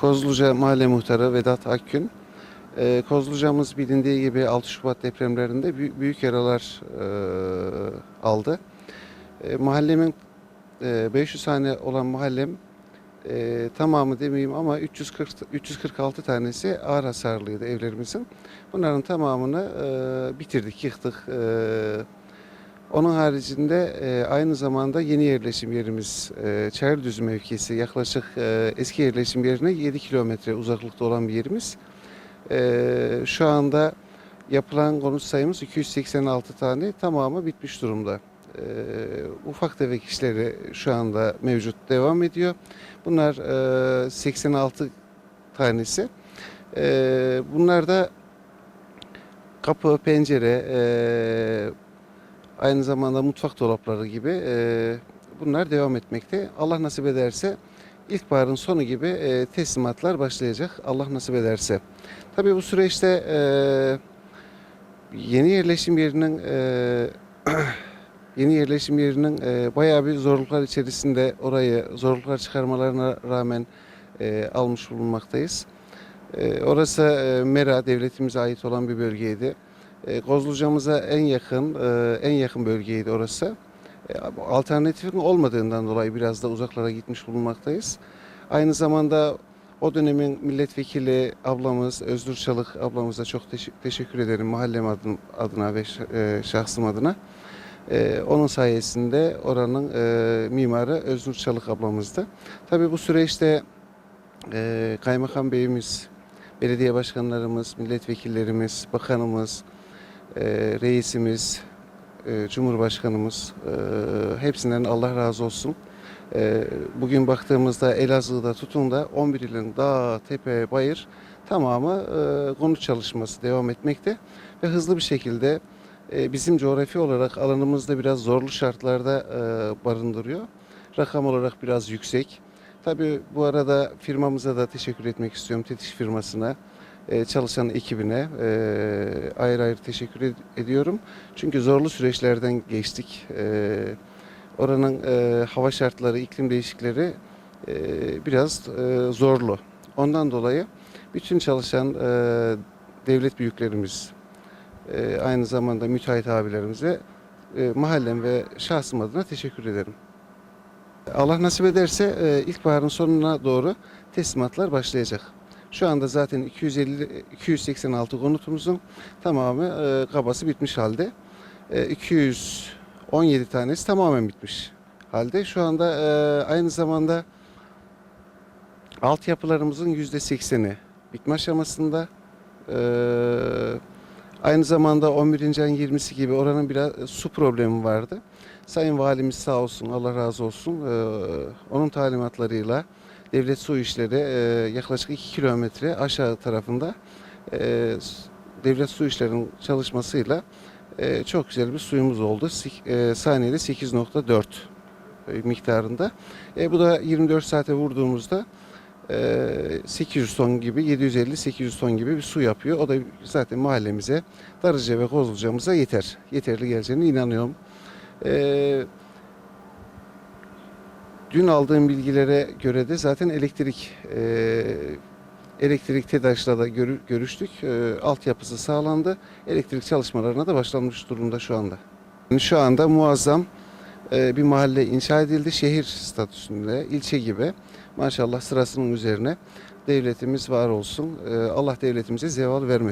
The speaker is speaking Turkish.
Kozluca Mahalle Muhtarı Vedat Akgün. Ee, Kozluca'mız bilindiği gibi 6 Şubat depremlerinde büyük, büyük yaralar e, aldı. E, mahallemin e, 500 hane olan mahallem e, tamamı demeyeyim ama 340 346 tanesi ağır hasarlıydı evlerimizin. Bunların tamamını e, bitirdik, yıktık. E, onun haricinde e, aynı zamanda yeni yerleşim yerimiz e, Çayırdüzü mevkisi yaklaşık e, eski yerleşim yerine 7 kilometre uzaklıkta olan bir yerimiz. E, şu anda yapılan konut sayımız 286 tane tamamı bitmiş durumda. E, ufak tefek işleri şu anda mevcut devam ediyor. Bunlar e, 86 tanesi. E, bunlar da kapı, pencere, e, aynı zamanda mutfak dolapları gibi e, bunlar devam etmekte. Allah nasip ederse ilkbaharın sonu gibi e, teslimatlar başlayacak. Allah nasip ederse. Tabii bu süreçte e, yeni yerleşim yerinin e, yeni yerleşim yerinin e, bayağı bir zorluklar içerisinde orayı zorluklar çıkarmalarına rağmen e, almış bulunmaktayız. E, orası e, Mera devletimize ait olan bir bölgeydi. E, Kozluca'mıza en yakın e, en yakın bölgeydi orası. E, Alternatifin olmadığından dolayı biraz da uzaklara gitmiş bulunmaktayız. Aynı zamanda o dönemin milletvekili ablamız Özgür Çalık ablamıza çok teşe- teşekkür ederim mahallem adın- adına ve e, şahsım adına. E, onun sayesinde oranın e, mimarı Özgür Çalık ablamızdı. Tabii bu süreçte e, kaymakam beyimiz, belediye başkanlarımız, milletvekillerimiz, bakanımız, e, reisimiz, e, cumhurbaşkanımız e, hepsinden Allah razı olsun. E, bugün baktığımızda Elazığ'da tutun da 11 ilin dağ, tepe, bayır tamamı e, konut çalışması devam etmekte ve hızlı bir şekilde e, bizim coğrafi olarak alanımızda biraz zorlu şartlarda e, barındırıyor. Rakam olarak biraz yüksek. Tabii bu arada firmamıza da teşekkür etmek istiyorum. Tetiş firmasına, çalışan ekibine e, ayrı ayrı teşekkür ed- ediyorum. Çünkü zorlu süreçlerden geçtik. E, oranın e, hava şartları, iklim değişiklikleri e, biraz e, zorlu. Ondan dolayı bütün çalışan e, devlet büyüklerimiz, e, aynı zamanda müteahhit abilerimize e, mahallem ve şahsım adına teşekkür ederim. Allah nasip ederse e, ilkbaharın sonuna doğru teslimatlar başlayacak. Şu anda zaten 250 286 konutumuzun tamamı e, kabası bitmiş halde. E, 217 tanesi tamamen bitmiş halde. Şu anda e, aynı zamanda altyapılarımızın %80'i bitme aşamasında. E, aynı zamanda 11. ayın 20'si gibi oranın biraz e, su problemi vardı. Sayın Valimiz sağ olsun, Allah razı olsun. e, onun talimatlarıyla Devlet Su İşleri e, yaklaşık 2 kilometre aşağı tarafında e, Devlet Su İşleri'nin çalışmasıyla e, çok güzel bir suyumuz oldu. Sik- e, saniyede 8.4 e, miktarında. E, bu da 24 saate vurduğumuzda e, 800 ton gibi 750-800 ton gibi bir su yapıyor. O da zaten mahallemize, Darıca ve Kozluca'mıza yeter. Yeterli geleceğine inanıyorum. E, dün aldığım bilgilere göre de zaten elektrik e, elektrik TEDAŞ'la da görü- görüştük. E, altyapısı sağlandı. Elektrik çalışmalarına da başlanmış durumda şu anda. Şu anda muazzam e, bir mahalle inşa edildi. Şehir statüsünde, ilçe gibi. Maşallah sırasının üzerine devletimiz var olsun. E, Allah devletimize zeval vermesin.